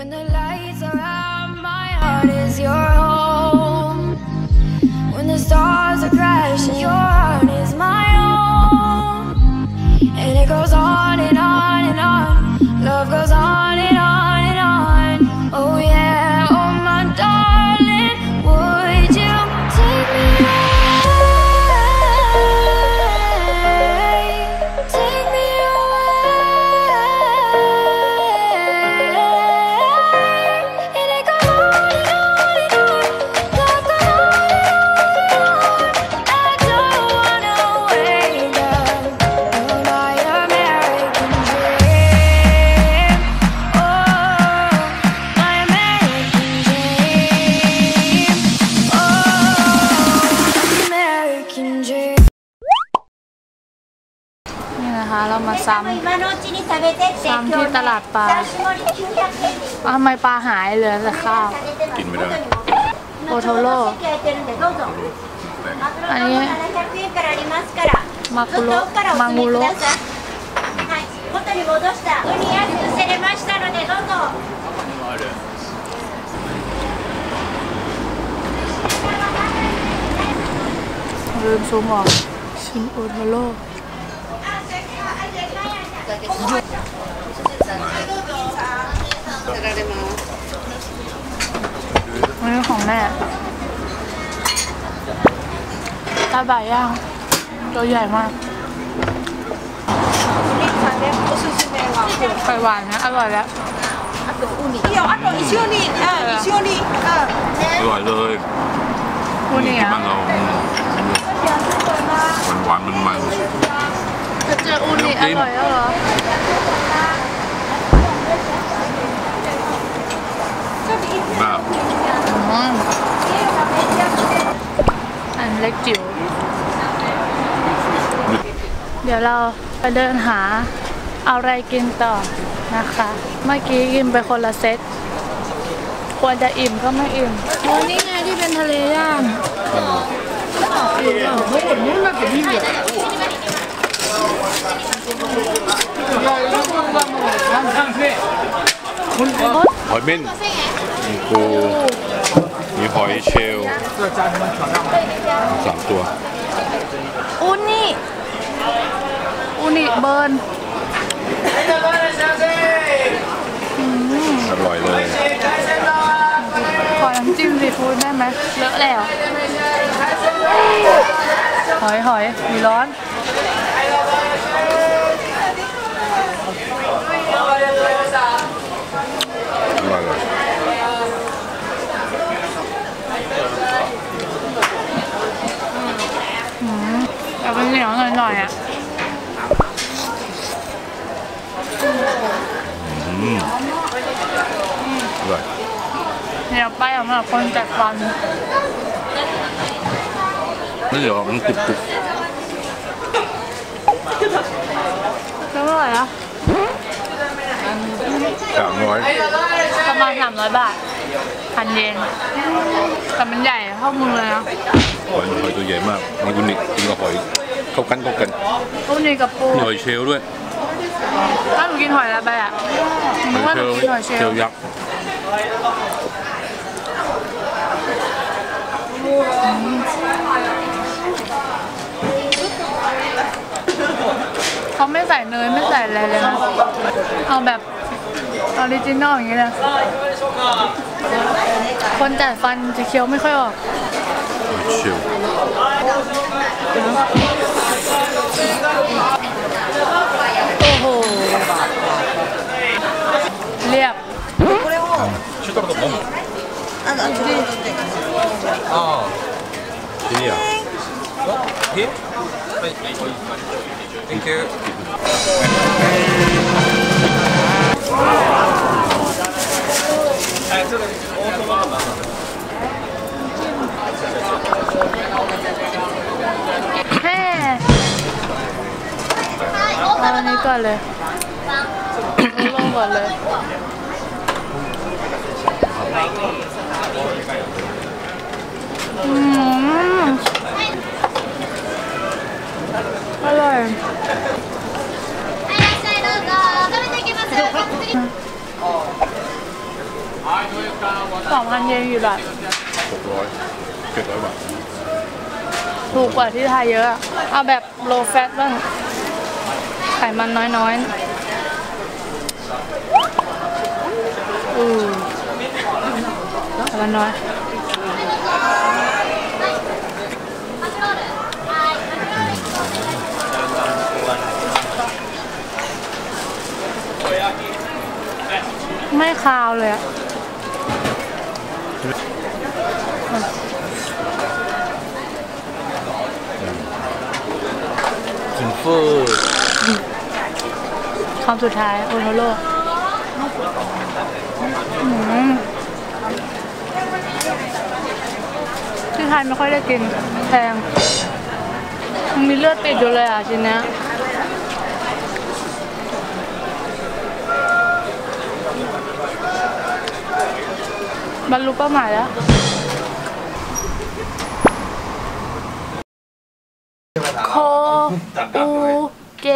When the lights are out, ะคะ เรามาซ้ำซ้ำที่ตลาดปลาทำไมปลาหายเหลือแต่ข้าวกินไม่ได้โอโทโร่อันนี้มากุโรมางูโรลืมซูมออกชิมโอโทโร่ อันนี้ของแม่ตาบ่ายย่างตัวใหญ่มากไข่หวานนะ อร่อยแล้วเดี๋ยวอันโดอิชิโนี่เออชิโนี่อร่อยเลยอุ่นี้อะบ้นหวานหวานมันมัน เจออูนิอร่อยแล้วเหรอแบบอืมอันเล็กจิ๋ว เดี๋ยวเราไปเดินหาอะไรกินต่อนะคะ เมื่อกี้กินไปคนละเซต ควรจะอิ่มก็ไม่อิ่มโอ้นี่ไงที่เป็นทะเลย่างอิ่มแล้ว หอยเม่นมีปูมีหอยเชลล์สามตัวอูนิอูนิเบิร์นอร่อยเลยขอน้ำจิ้มซีฟู้ดได้ไหมเลอะแล้ว หอยหอยมีร้อน อร่อยเลย แต่ เป็นเหนียวหน่อยๆอะอร่อยเหนียวไปสำหรับคนจัดฟันไม่เดี๋ยวมันกรุบกรุบแล้วเท่าไหร่อะสามร้อยประมาณ300บาทพันเยนแต่มันใหญ่เท่ามือเลยนะหอยหอยตัวใหญ่มากมีกุนิกินกับหอย เข้ากันเข้ากันปูนี่กับปูมีหอยเชลล์ด้วยถ้าหนูกินหอยอะไรไปอะหนูหว่าอยหเชนูลล์กินหอยเชลเชลล์ล์ยักษ์เขาไม่ใส่เนยไม่ใส่อะไรเลยนะเอาแบบออริจินอลอย่างนี้เลยคนจัดฟันจะเคี้ยวไม่ค่อยออกหอยเชลล์ 啊，可以啊。OK，哎哎哎，Thank you。哎，这个我怎么办？嘿，啊，你过来，你过来。 อร่อยสองพันเยนอยู่แบบหกร้อยเจ็ดร้อยบาท ถูกกว่าที่ไทยเยอะ เอาแบบ low fat บ้างไขมันน้อยๆอือ ไขมันน้อยไม่คาวเลยอะถึงเฟอร์คำสุดท้าย โอโทโร่อืม ที่ไทยไม่ค่อยได้กินแพงมันมีเลือดติดอยู่เลยอะชิ้นเนี้ยบรรลุเป้าหมายแล้วโคอูเก